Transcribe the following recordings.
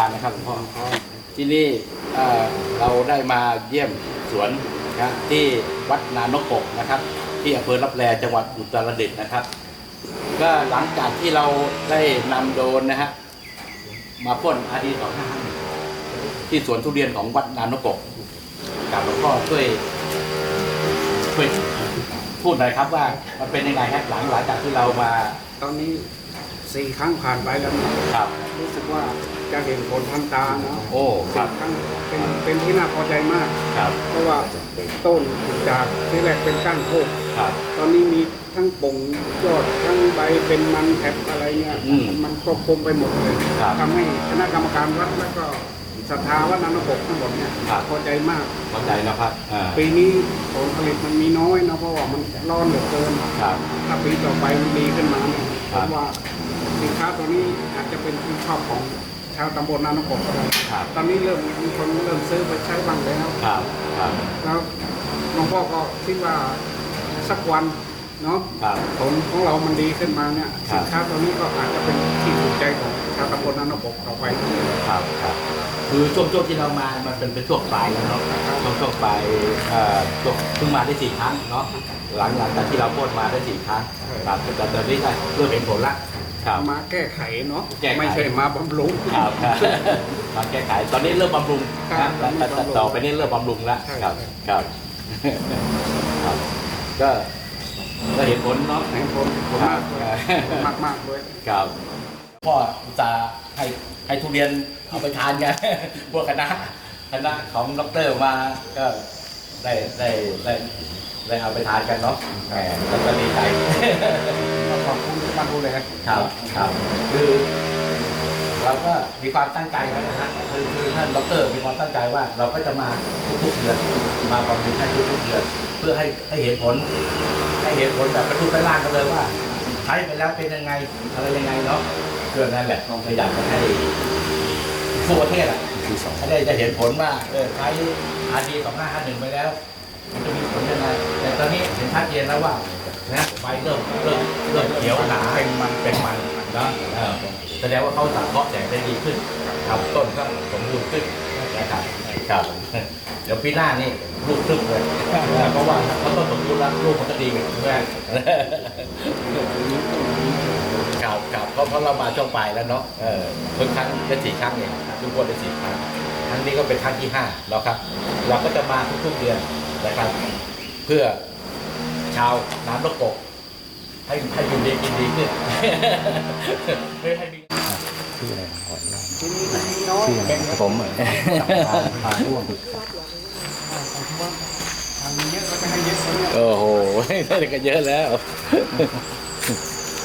การนะครับหลวงพ่อที่นี่เราได้มาเยี่ยมสวนนะที่วัดนานกปกนะครับ ที่อำเภอรับแลจังหวัดอุตรดิตถ์นะครับ ก็หลังจากที่เราได้นำโดนนะฮะมาพ่นอาดีสองห้าที่สวนทุเรียนของวัดนานกปกกับหลวงพ่อช่วยช่วยพูดหน่อยครับว่ามันเป็นยังไงฮะหลังหลังจากที่เรามาตอนนี้ สี่ครั้งผ่านไปแล้วเนี่ยครับ รู้สึกว่าจะเห็นผลทันตาเนาะโอ้คสี่รับครั้งเป็นเป็นที่น่าพอใจมาก ครับเพราะว่าต้นจากที่แรกเป็นก้านโคกครับ ตอนนี้มีทั้งป่งยอดทั้งใบเป็นมันแผบอะไรเนี่ยอืมมันครอบคลุมไปหมดเลยครับ ทำให้คณะกรรมการวัดแล้วก็ศรัทธาวัดนันทบกทั้งหมดเนี่ยครับพอใจมาก เข้าใจนะครับอ่าปีนี้ผลผลิตมันมีน้อยนะเพราะว่ามันร้อนเหลือเกิน ครับ ถ้าปีต่อไปมันดีขึ้นมาเนี่ยคผรับ มว่า สินค้าตัวนี้อาจจะเป็นที่ชอบของชาวตำบลนานกก็ได้ครับตอนนี้เริ่มมีคนเริ่มซื้อไปใช้บ้างแล้ว ครับครับแล้วหลวงพ่อก็คิดว่าสักวันเนาะครับ ผลของเรามันดีขึ้นมาเนี่ยครับสินค้าตัวนี้ก็อาจจะเป็นที่ถูกใจของชาวตำบลนานกต่อไป ครับครับคือช่วงช่วงที่เรามา มันเป็นเป็นช่วงปลายแล้วเนาะช่วงช่วงปลายเอ่อช่วงเพิ่งมาได้สี่ครั้งเนาะหลังหลังจากที่เราโพดมาได้สี่ครั้งครับแต่ตอนนี้ได้เริ่มเห็นผลละ ครับมาแก้ไขเนาะแก้ไข ไม่ใช่มาบำรุง ครับครับมาแก้ไขตอนนี้เริ่มบำรุงครันะบแต่แต่แต่ต่อไปนี้เริ่มบำรุงแล้วใช่ครับใช่ ครับครับ ก็ก็เห็นผลเนาะเห็นผลผลมากเลยมากมากๆเลยครับพ่ออุตส่าห์ให้ให้ทุเรียนเอาไปทานกันพวกคณะคณะของดอกเตอร์มาก็ได้ได้ได้ได้เอาไปทานกันเนาะแหมแล้วก็ดีใจก็ ขอบคุณที่มาดูแลครับครับคือเราก็มีความตั้งใจแล้วนะฮะคือคือท่านดอกเตอร์มีความตั้งใจว่าเราก็จะมาทุกๆเดือนมาบำรุงให้ทุกๆเดือนเพื่อให้ให้เห็นผล ให้เห็นผลแบบกระทุ้ไปล่างกันเลยว่าใช้ไปแล้วเป็นยังไงอะไรยังไงเนาะเพื่อนั่นแหละต้องพยายามจะให้ทั่วประเทศอะให้ได้จะเห็นผลว่าเออใช้อาดีสองห้าห้าหนึ่งไปแล้ว มันจะมีผลยังไงแต่ตอนนี้เห็นชัดเจนแล้วว่า นะใบเริ่มเริ่มเริ่มเขียวหนาเป็นมันเป็นมันนะเออแสดงว่าเขาสังเคราะห์แสงได้ดีขึ้นครับต้นก็สมบูรณ์ขึ้นนะครับครับเดี๋ยวปีหน้านี่ลูกตึ้งเลยเพราะว่าเขาต้นสมบูรณ์แล้วลูกมันก็ดีกันใช่ไหมครับครับเพราะเพราะเรามาช่วงปลายแล้วเนาะเออเพิ่งครั้งได้สี่ครั้งเนี่ยทุกคนได้สี่ครั้งครั้งนี้ก็เป็นครั้งที่ห้าแล้วครับ เราก็จะมาทุกๆเดือนนะครับ เพื่อชาว น้ำลกกให้ให้อยู่ดีกินดีขึ้นเพื่อให้มีทีนี้มันมีน้อยแบ่งกันผมพาร่วงทำเยอะก็จะให้เยอะเลยเนี่ยโอ้โหได้กันเยอะแล้ว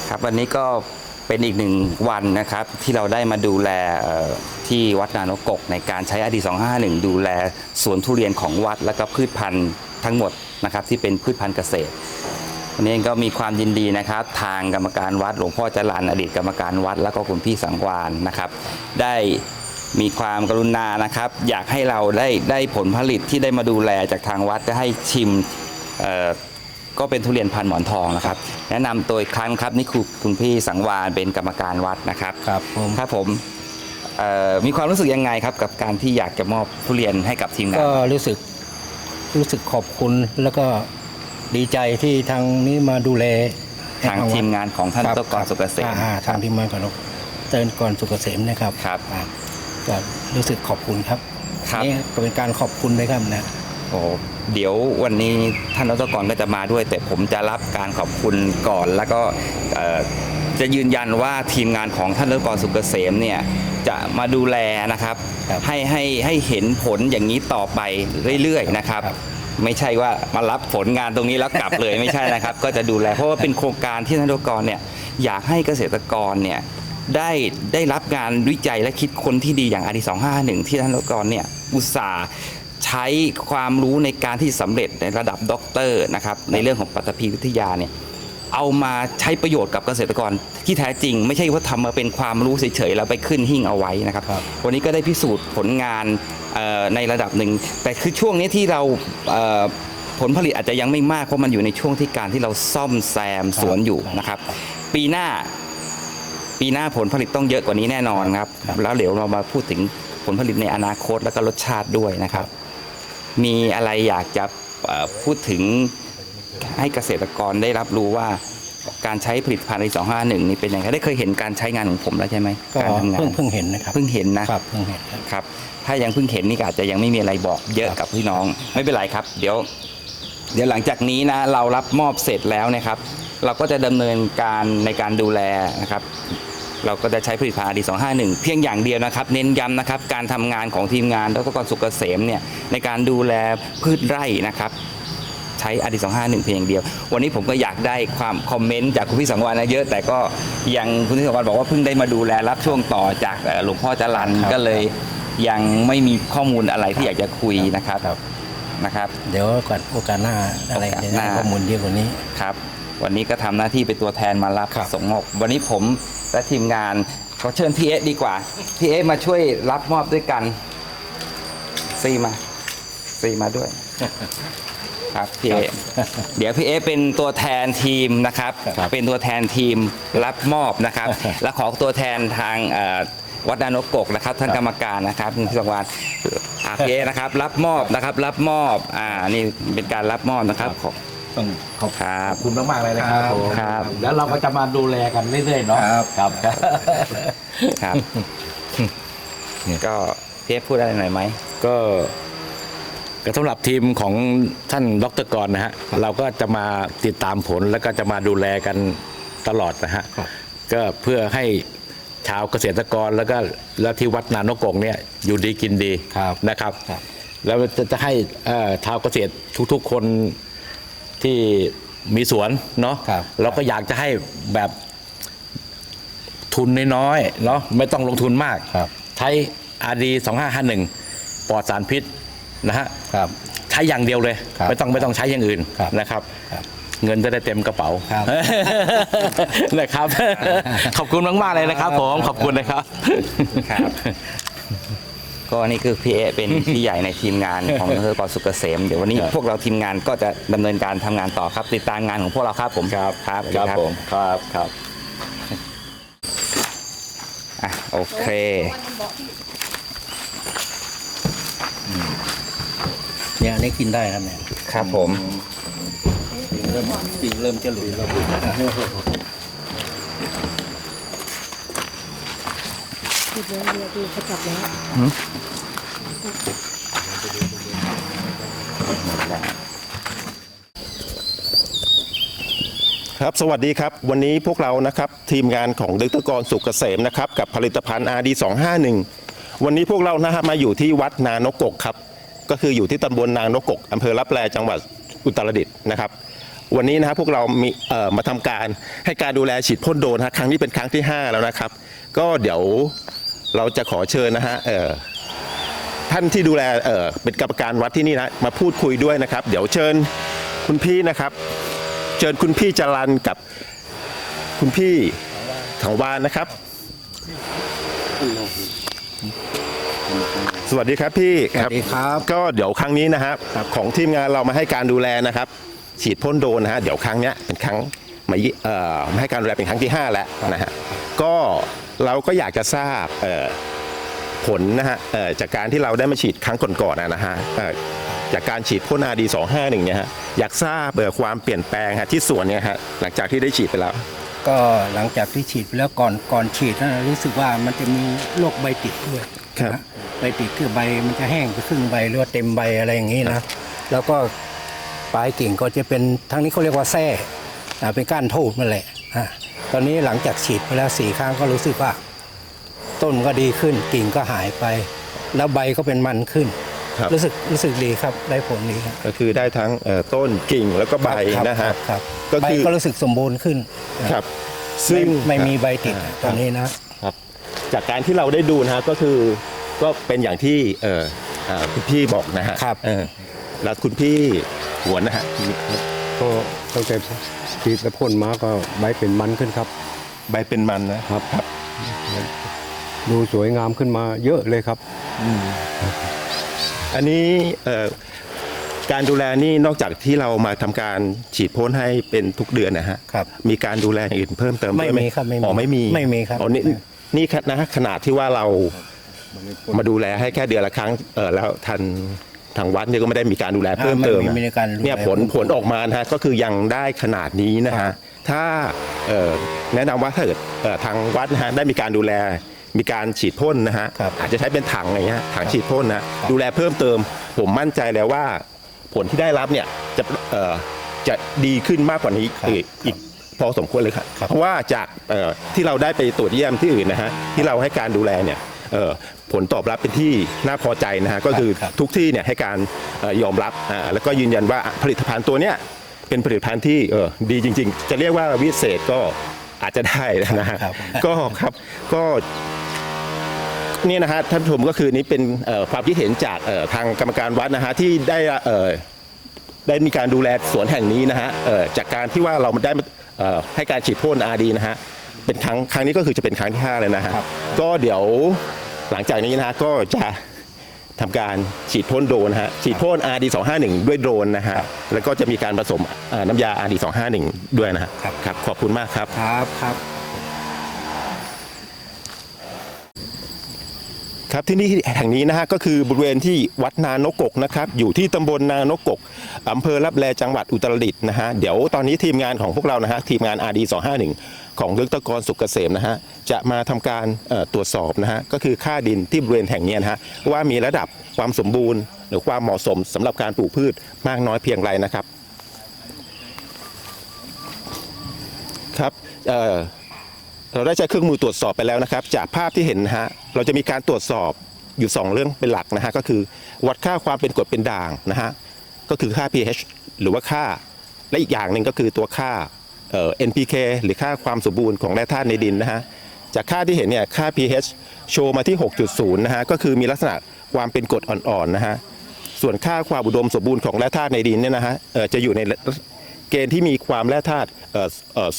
ครับวันนี้ก็เป็นอีกหนึ่งวันนะครับ ที่เราได้มาดูแลเอ่อที่วัดนานกก ในการใช้อดี251 ดูแลสวนทุเรียนของวัดแล้วก็พืชพันธุ์ทั้งหมด นะครับที่เป็นพืชพันธุ์เกษตรวันนี้ก็มีความยินดีนะครับ ทางกรรมการวัดหลวงพ่อจรันอดีตกรรมการวัด แล้วก็คุณพี่สังวานนะครับ ได้มีความกรุณานะครับ อยากให้เราได้ได้ผลผลิตที่ได้มาดูแลจากทางวัดจะให้ชิมเอ่อก็เป็นทุเรียนพันธุ์หมอนทองนะครับ แนะนำตัวอีกครั้งครับนี่คือคุณพี่สังวานเป็นกรรมการวัดนะครับครับผมครับผมเอ่อมีความรู้สึกยังไงครับกับการที่อยากจะมอบทุเรียนให้กับทีมงานก็รู้สึก รู้สึกขอบคุณแล้วก็ดีใจที่ทางนี้มาดูแลให้ทางวัดทีมงานของท่านครับดรสุกเกษมอ่าอ่าทางทีมงานของดรเตินกรสุกเกษมนะครับครับอ่าก็รู้สึกขอบคุณครับครับนี่ก็เป็นการขอบคุณเลยครับนะโอ้เดี๋ยววันนี้ท่านดรกรก็จะมาด้วย แต่ผมจะรับการขอบคุณก่อนแล้วก็เอ่อ จะยืนยันว่าทีมงานของท่านดรกรสุกเกษมเนี่ยจะมาดูแลนะครับครับให้ให้ให้เห็นผลอย่างนี้ต่อไปเรื่อยๆนะครับ ครับไม่ใช่ว่ามารับผลงานตรงนี้แล้วกลับเลย ไม่ใช่นะครับ ก็จะดูแลเพราะว่าเป็นโครงการที่ท่านดรกรเนี่ยอยากให้เกษตรกรเนี่ยได้ได้รับงานวิจัยและคิดค้นที่ดีอย่างอาดีสองห้าหนึ่งที่ท่านดรกรเนี่ยอุตสาห์ใช้ความรู้ในการที่สำเร็จในระดับด็อกเตอร์นะครับในเรื่องของปฐพีวิทยาเนี่ย เอามาใช้ประโยชน์กับเกษตรกรที่แท้จริง ไม่ใช่ว่าทำมาเป็นความรู้เฉยๆแล้วไปขึ้นหิ้งเอาไว้นะครับ ครับ วันนี้ก็ได้พิสูจน์ผลงานเอ่อในระดับหนึ่ง แต่คือช่วงนี้ที่เราเอ่อผลผลิตอาจจะยังไม่มากเพราะมันอยู่ในช่วงที่การที่เราซ่อมแซมสวนอยู่นะครับ ปีหน้า ปีหน้าผลผลิตต้องเยอะกว่านี้แน่นอนครับ แล้วเดี๋ยวเรามาพูดถึงผลผลิตในอนาคตแล้วก็รสชาติด้วยนะครับ มีอะไรอยากจะเอ่อพูดถึง ให้เกษตรกรได้รับรู้ว่าการใช้ผลิตภัณฑ์ใน251 นี่เป็นยังไงได้เคยเห็นการใช้งานของผมแล้วใช่ไหมก็การทำงานเพิ่งเพิ่งเห็นนะครับเพิ่งเห็นนะครับเพิ่งเห็นครับครับถ้ายังเพิ่งเห็นนี่ก็อาจจะยังไม่มีอะไรบอกเยอะกับพี่น้อง ไม่เป็นไรครับ เดี๋ยว เดี๋ยวหลังจากนี้นะ เรารับมอบเสร็จแล้วนะครับ เราก็จะดำเนินการในการดูแลนะครับ เราก็จะใช้ผลิตภัณฑ์ดี251 เพียงอย่างเดียวนะครับ เน้นย้ำนะครับ การทำงานของทีมงานดรกรสุกเกษมเนี่ยในการดูแลพืชไร่นะครับใช้อดี251เพียงอย่างเดียว วันนี้ผมก็อยากได้ความคอมเมนต์จากคุณพี่สังวานนะเยอะ แต่ก็ยังคุณพี่สังวานบอกว่าเพิ่งได้มาดูแลรับช่วงต่อจากเอ่อหลวงพ่อจรันครับก็เลยยังไม่มีข้อมูลอะไรที่อยากจะคุยนะครับครับนะครับเดี๋ยวก่อนโอกาสหน้าอะไรโอกาสจะหได้น้าข้อมูลเยอะกว่านี้ครับ วันนี้ก็ทำหน้าที่เป็นตัวแทนมารับครับส่งมอบวันนี้ผมและทีมงานขอเชิญพี่เอ๊ะดีกว่าพี่เอ๊ะมาช่วยรับมอบด้วยกันซีมาซีมาด้วย ครับพี่เอ๊ะเดี๋ยวพี่เอ๊ะเป็นตัวแทนทีมนะครับครับ เป็นตัวแทนทีมรับมอบนะครับ และขอตัวแทนทางเอ่อวัดดานกกกนะครับท่านกรรมการนะครับคุณพิศวานอาพี่เอ๊ะนะครับ รับมอบนะครับ รับมอบอ่านี่เป็นการรับมอบนะครับขอบต้องขอบครับคุณมากๆเลยนะครับครับผมครับ แล้วเราก็จะมาดูแลกันเรื่อยๆเนาะครับครับครับครับก็พี่เอ๊ะพูดอะไรหน่อยไหมก็ ก็สำหรับทีมของท่านดรกรนะฮะเราก็จะมาติดตามผลแล้วก็จะมาดูแลกันตลอดนะฮะครับก็เพื่อให้ชาวเกษตรกรแล้วก็แล้วที่วัดนานกกงเนี่ยอยู่ดีกินดีครับนะครับ ครับ แล้วจะจะให้เอ่อชาวเกษตรทุกๆคนที่มีสวนเนาะครับ เราก็อยากจะให้แบบทุนน้อยๆเนาะไม่ต้องลงทุนมาก ครับ ใช้อาดีสองห้าห้าหนึ่งปลอดสารพิษ นะฮะครับ ใช้อย่างเดียวเลย ครับไม่ต้องไม่ต้องใช้อย่างอื่นครับนะครับ ครับเงินจะได้เต็มกระเป๋าครับ นะครับ ขอบคุณมากๆเลยนะครับ ผมขอบคุณนะครับ ครับ ก็นี่คือพี่เอะเป็น พี่ใหญ่ในทีมงานของดรกรสุกเกษมเดี๋ยววันนี้ครับพวกเราทีมงานก็จะดำเนินการทำงานต่อครับ ติดตามงานของพวกเราครับผมครับครับสวัสคดีรับผมครับครับอะโอเค เนี่ยอันนี้กินได้ครับเนี่ยครับผม ปีเริ่มปีเริ่มจะหลุดแล้วติดเลยเรือดูเขาจับแล้วครับ สวัสดีครับ วันนี้พวกเรานะครับ ทีมงานของดรกรสุกเกษมนะครับ กับผลิตภัณฑ์ RD 251 วันนี้พวกเรานะฮะมาอยู่ที่วัดนานกกกครับ ก็คืออยู่ที่ตำบลนางนกกกอำเภอรับแลจังหวัดอุตรดิตถ์นะครับ วันนี้นะฮะพวกเรามีมาทำการให้การดูแลฉีดพ่นโดนฮะครั้งนี้เป็นครั้งที่ 5 แล้วนะครับ ก็เดี๋ยวเราจะขอเชิญนะฮะท่านที่ดูแลเเป็นกรรมการวัดที่นี่นะมาพูดคุยด้วยนะครับ เดี๋ยวเชิญคุณพี่นะครับ เชิญคุณพี่จรันกับคุณพี่ถังวานนะครับ สวัสดีครับพี่สวัสดีครับก็เดี๋ยวครั้งนี้นะครับของทีมงานเรามาให้การดูแลนะครับ ฉีดพ่นโดนนะฮะเดี๋ยวครั้งเนี้ยเป็นครั้งมายิเอ่อมาให้การดูแลเป็นครั้งที่ 5 แล้วนะฮะก็เราก็อยากจะทราบเอ่อผลนะฮะเอ่อจากการที่เราได้มาฉีดครั้งก่อนๆนะนะฮะเอ่อจากการฉีดพ่นอาดีสองห้าหนึ่งเนี่ยฮะอยากทราบเอ่อความเปลี่ยนแปลงฮะที่สวนเนี่ยฮะหลังจากที่ได้ฉีดไปแล้ว ก็หลังจากที่ฉีดไปแล้วก่อนก่อนฉีดนะรู้สึกว่ามันจะมีโรคใบติดด้วย ครับนะใบติดคือใบมันจะแห้งไปครึ่งใบหรือว่าเต็มใบอะไรอย่างนี้นะแล้วก็ปลายกิ่งก็จะเป็นทั้งนี้เขาเรียกว่าแส้อ่าเป็นก้านทูบนั่นแหละอ่าตอนนี้หลังจากฉีดไปแล้วสี่ครั้งก็รู้สึกว่า ต้นก็ดีขึ้นกิ่งก็หายไป แล้วใบก็เป็นมันขึ้นครับรู้สึกรู้สึกดีครับได้ผลดีครับก็คือได้ทั้งเอ่อต้นกิ่งแล้วก็ใบครับนะฮะครับก็ใบคือก็รู้สึกสมบูรณ์ขึ้นครับ ซึ่ซึ่งงไม่มีใบติดตอนนี้นะครับ จากการที่เราได้ดูนะฮะก็คือก็เป็นอย่างที่เอ่ออ่าคุณพี่บอกนะฮะครับเออแล้วคุณพี่หวนนะฮะก็ตั้งแต่ฉีดและพ่นมาก็ใบเป็นมันขึ้นครับ ใบเป็นมันนะครับครับ ดูสวยงามขึ้นมาเยอะเลยครับ อันนี้เอ่อการดูแลนี่นอกจากที่เรามาทำการฉีดพ่นให้เป็นทุกเดือนนะฮะครับ มีการดูแลอย่างอื่นเพิ่มเติมด้วยหไม่มีครับไม่มีอ๋อไม่มีไม่มีครับอ๋อนี่ นี่นะขนาดที่ว่าเรามาดูแลให้แค่เดือนละครั้งเออแล้วทันทางวัดเนี่ยก็ไม่ได้มีการดูแลเพิ่มเติมไม่นะมีในการดูแล เนี่ยผลผลออกมานะฮะก็คือยังได้ขนาดนี้นะฮะถ้าเอ่อแนะนำว่าถ้าเกิดเอ่อทางวัดนะฮะได้มีการดูแลมีการฉีดพ่นนะฮะครับ อาจจะใช้เป็นถังอะไรเงี้ยถังฉีดพ่นนะดูแลเพิ่มเติม ผมมั่นใจแล้วว่า ผลที่ได้รับเนี่ยจะเอ่อจะดีขึ้นมากกว่านี้อีกอีก พอสมควรเลยครับเพราะว่าจากเอ่อที่เราได้ไปตรวจเยี่ยมที่อื่นนะฮะที่เราให้การดูแลเนี่ยเอ่อผลตอบรับเป็นที่น่าพอใจนะฮะก็คือครับทุกที่เนี่ยให้การเอ่อยอมรับอ่าแล้วก็ยืนยันว่าผลิตภัณฑ์ตัวเนี้ยเป็นผลิตภัณฑ์ที่เออดีจริง ๆ จะเรียกว่าวิเศษก็อาจจะได้นะฮะครับก็ครับก็นี่นะฮะท่านผู้ชมก็คือนี่เป็นเอ่อความคิดเห็นจากเอ่อทางกรรมการวัดนะฮะที่ได้เอ่อได้มีการดูแลสวนแห่งนี้นะฮะเอ่อจากการที่ว่าเราได้มาเอ่อ ให้การฉีดพ่นอาดีนะฮะเป็นครั้งครั้งนี้ก็คือจะเป็นครั้งที่ห้าเลยนะฮะครับก็เดี๋ยวหลังจากนี้นะฮะก็จะทำการฉีดพ่นโดรนนะฮะฉีดพ่น RD 251 ด้วยโดรนนะฮะแล้วก็จะมีการผสมเอ่อน้ำยา RD 251 ด้วยนะฮะครับครับขอบคุณมากครับครับครับ ครับที่นี่แห่งนี้นะฮะก็คือบริเวณที่วัดนานกกนะครับอยู่ที่ตำบลนานกกอำเภอรับแลจังหวัดอุตรดิตถ์นะฮะเดี๋ยวตอนนี้ทีมงานของพวกเรานะฮะทีมงาน RD 251 ของดรกรสุกเกษมนะฮะจะมาทำการเอ่อตรวจสอบนะฮะก็คือค่าดินที่บริเวณแห่งเนี้ยนะฮะว่ามีระดับความสมบูรณ์ หรือความเหมาะสมสำหรับการปลูกพืชมากน้อยเพียงไรนะครับ ครับเอ่อ เราได้ใช้เครื่องมือตรวจสอบไปแล้วนะครับ จากภาพที่เห็นนะฮะเราจะมีการตรวจสอบอยู่ 2 เรื่องเป็นหลักนะฮะก็คือ วัดค่าความเป็นกรดเป็นด่างนะฮะก็คือค่า pH หรือว่าค่า และอีกอย่างหนึ่งก็คือตัวค่าเอ่อ NPK หรือค่าความสมบูรณ์ของแร่ธาตุในดินนะฮะจากค่าที่เห็นเนี่ยค่า pH โชว์มาที่ 6.0 นะฮะก็คือมีลักษณะความเป็นกรดอ่อนๆนะฮะส่วนค่าความอุดมสมบูรณ์ของแร่ธาตุในดินเนี่ยนะฮะเอ่อจะอยู่ใน เกณฑ์ที่มีความแร่ธาตุ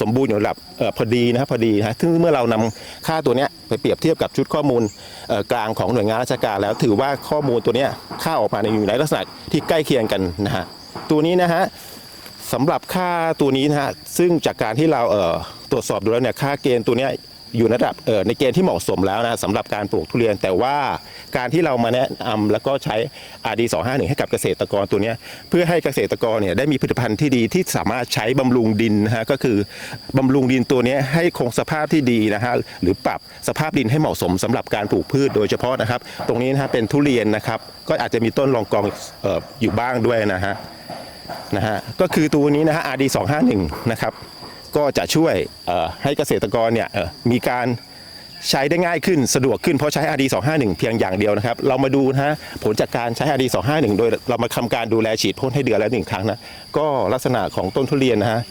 สมบูรณ์อยู่ระดับพอดีนะครับพอดีนะซึ่งเมื่อเรานำค่าตัวนี้ไปเปรียบเทียบกับชุดข้อมูลกลางของหน่วยงานราชการแล้วถือว่าข้อมูลตัวนี้ค่าออกมาในอยู่ในลักษณะที่ใกล้เคียงกันนะฮะตัวนี้นะฮะสำหรับค่าตัวนี้นะฮะซึ่งจากการที่เราตรวจสอบดูแล้วเนี่ยค่าเกณฑ์ตัวนี้ อยู่ในระดับในเกณฑ์ที่เหมาะสมแล้วนะสำหรับการปลูกทุเรียน แต่ว่าการที่เรามาแนะนำแล้วก็ใช้ RD 251ให้กับเกษตรกรตัวนี้เพื่อให้เกษตรกรเนี่ยได้มีผลิตภัณฑ์ที่ดีที่สามารถใช้บำรุงดินนะฮะก็คือบำรุงดินตัวนี้ให้คงสภาพที่ดีนะฮะหรือปรับสภาพดินให้เหมาะสมสำหรับการปลูกพืชโดยเฉพาะนะครับ ตรงนี้นะฮะเป็นทุเรียนนะครับก็อาจจะมีต้นรองกองเอ่ออยู่บ้างด้วยนะฮะนะฮะก็คือตัวนี้นะฮะ RD 251นะครับ ก็จะช่วยให้เกษตรกรเนี่ยมีการใช้ได้ง่ายขึ้นสะดวกขึ้นเพราะใช้ RD 251 เพียงอย่างเดียวนะครับ เรามาดูนะฮะผลจากการใช้ RD 251 โดยเรามาทำการดูแลฉีดพ่นให้เดือนละหนึ่งครั้งนะก็ลักษณะของต้นทุเรียนนะฮะ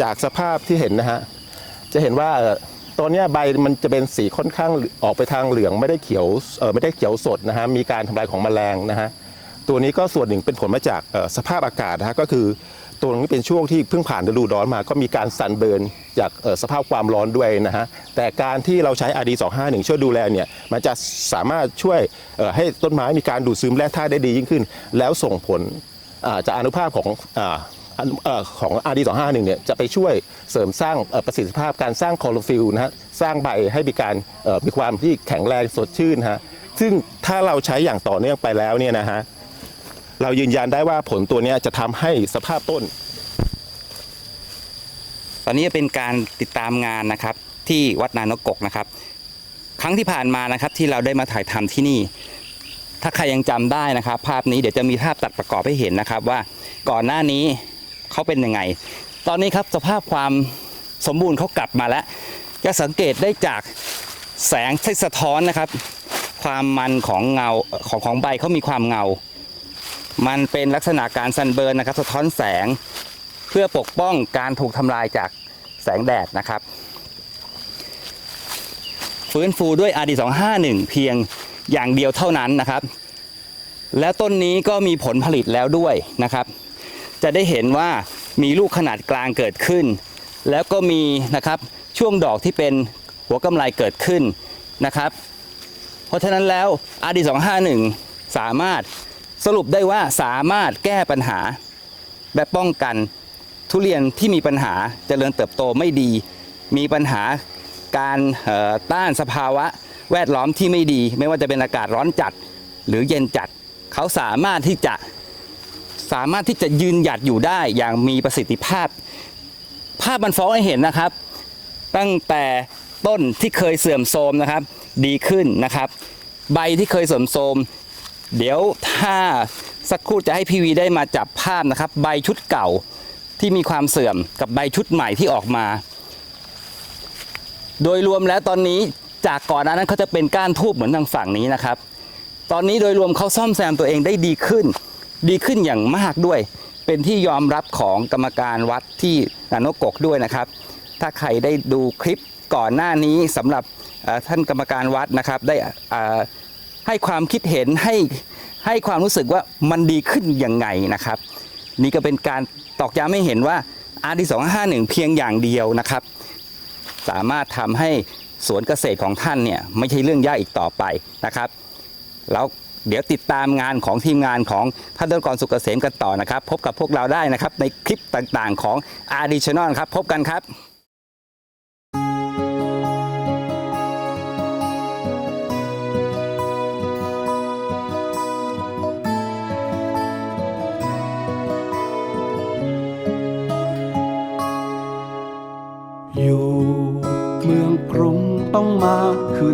จากสภาพที่เห็นนะฮะจะเห็นว่าตอนนี้ใบมันจะเป็นสีค่อนข้างออกไปทางเหลืองไม่ได้เขียวไม่ได้เขียวสดนะฮะมีการทำลายของแมลงนะฮะตัวนี้ก็ส่วนหนึ่งเป็นผลมาจากสภาพอากาศนะฮะก็คือ ตัวนี้เป็นช่วงที่เพิ่งผ่านฤดูร้อนมา ก็มีการซันเบิร์นจากสภาพความร้อนด้วยนะฮะแต่การที่เราใช้ RD 251ช่วยดูแลเนี่ยมันจะสามารถช่วยให้ต้นไม้มีการดูดซึมแร่ธาตุได้ดียิ่งขึ้น แล้วส่งผลจากอนุภาพของอ่าอนุเอ่อของ RD 251เนี่ยจะไปช่วยเสริมสร้างประสิทธิภาพการสร้างคลอโรฟิลนะฮะสร้างใบให้มีการมีความที่แข็งแรงสดชื่นฮะซึ่งถ้าเราใช้อย่างต่อเนื่องไปแล้วเนี่ยนะฮะ เรายืนยันได้ว่าผลตัวนี้จะทำให้สภาพต้น ตอนนี้เป็นการติดตามงานนะครับ ที่วัดนานกกนะครับ ครั้งที่ผ่านมานะครับที่เราได้มาถ่ายทำที่นี่ ถ้าใครยังจำได้นะครับ ภาพนี้เดี๋ยวจะมีภาพตัดประกอบให้เห็นนะครับว่าก่อนหน้านี้เขาเป็นยังไง ตอนนี้ครับสภาพความสมบูรณ์เขากลับมาแล้วจะสังเกตได้จากแสงที่สะท้อนนะครับ ความมันของเงาของของใบเขามีความเงา มันเป็นลักษณะการซันเบิร์นนะครับ สะท้อนแสงเพื่อปกป้องการถูกทำลายจากแสงแดดนะครับ ฟื้นฟูด้วย RD 251 เพียงอย่างเดียวเท่านั้นนะครับ แล้วต้นนี้ก็มีผลผลิตแล้วด้วยนะครับ จะได้เห็นว่ามีลูกขนาดกลางเกิดขึ้น แล้วก็มีนะครับช่วงดอกที่เป็นหัวกำไลเกิดขึ้นนะครับ เพราะฉะนั้นแล้ว RD 251 สามารถ สรุปได้ว่าสามารถแก้ปัญหาและป้องกันทุเรียนที่มีปัญหาเจริญเติบโตไม่ดี มีปัญหาการต้านสภาวะแวดล้อมที่ไม่ดี ไม่ว่าจะเป็นอากาศร้อนจัดหรือเย็นจัด เขาสามารถที่จะสามารถที่จะยืนหยัดอยู่ได้อย่างมีประสิทธิภาพ ภาพมันฟ้องให้เห็นนะครับ ตั้งแต่ต้นที่เคยเสื่อมโทรมนะครับ ดีขึ้นนะครับ ใบที่เคยเสื่อมโทรม เดี๋ยวถ้าสักครู่จะให้พี่วีได้มาจับภาพนะครับ ใบชุดเก่าที่มีความเสื่อมกับใบชุดใหม่ที่ออกมา โดยรวมแล้วตอนนี้จากก่อนหน้านั้นเขาจะเป็นก้านทูบเหมือนทางฝั่งนี้นะครับ ตอนนี้โดยรวมเขาซ่อมแซมตัวเองได้ดีขึ้น ดีขึ้นอย่างมากด้วย เป็นที่ยอมรับของกรรมการวัดที่นานกกด้วยนะครับ ถ้าใครได้ดูคลิปก่อนหน้านี้สำหรับท่านกรรมการวัดนะครับ ได้อ่อ ให้ความคิดเห็นให้ให้ความรู้สึกว่ามันดีขึ้นยังไงนะครับ นี่ก็เป็นการตอกย้ำให้เห็นว่า RD 251เพียงอย่างเดียวนะครับ สามารถทำให้สวนเกษตรของท่านเนี่ยไม่ใช่เรื่องยากอีกต่อไปนะครับ แล้วเดี๋ยวติดตามงานของทีมงานของท่านดรกรสุกเกษมกันต่อนะครับ พบกับพวกเราได้นะครับในคลิปต่างๆของ a d d i t i o n a l ครับพบกันครับ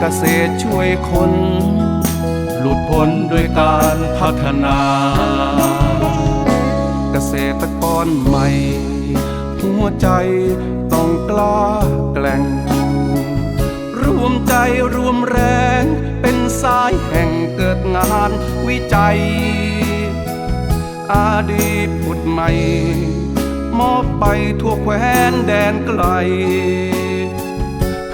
เกษตรช่วยคน หลุดพ้นด้วยการพัฒนา เกษตรกรใหม่ หัวใจต้องกล้าแกล่ง รวมใจรวมแรงเป็นสายแห่งเกิดงานวิจัย อาดีตผุดใหม่ มอบไปทั่วแคว้นแดนไกล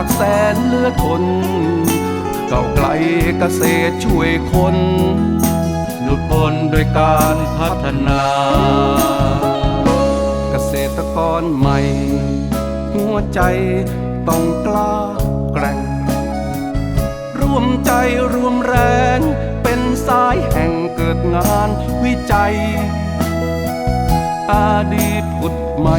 ากอยากแสนเลือดทนเก่าไกลเกษตรช่วยคนหลุดพ้นโดยการพัฒนา เกษตรกรใหม่ หัวใจต้องกล้าแกร่งรวมใจรวมแรง เป็นสายแห่งเกิกิดงานวิจัยอดีตผุดใหม่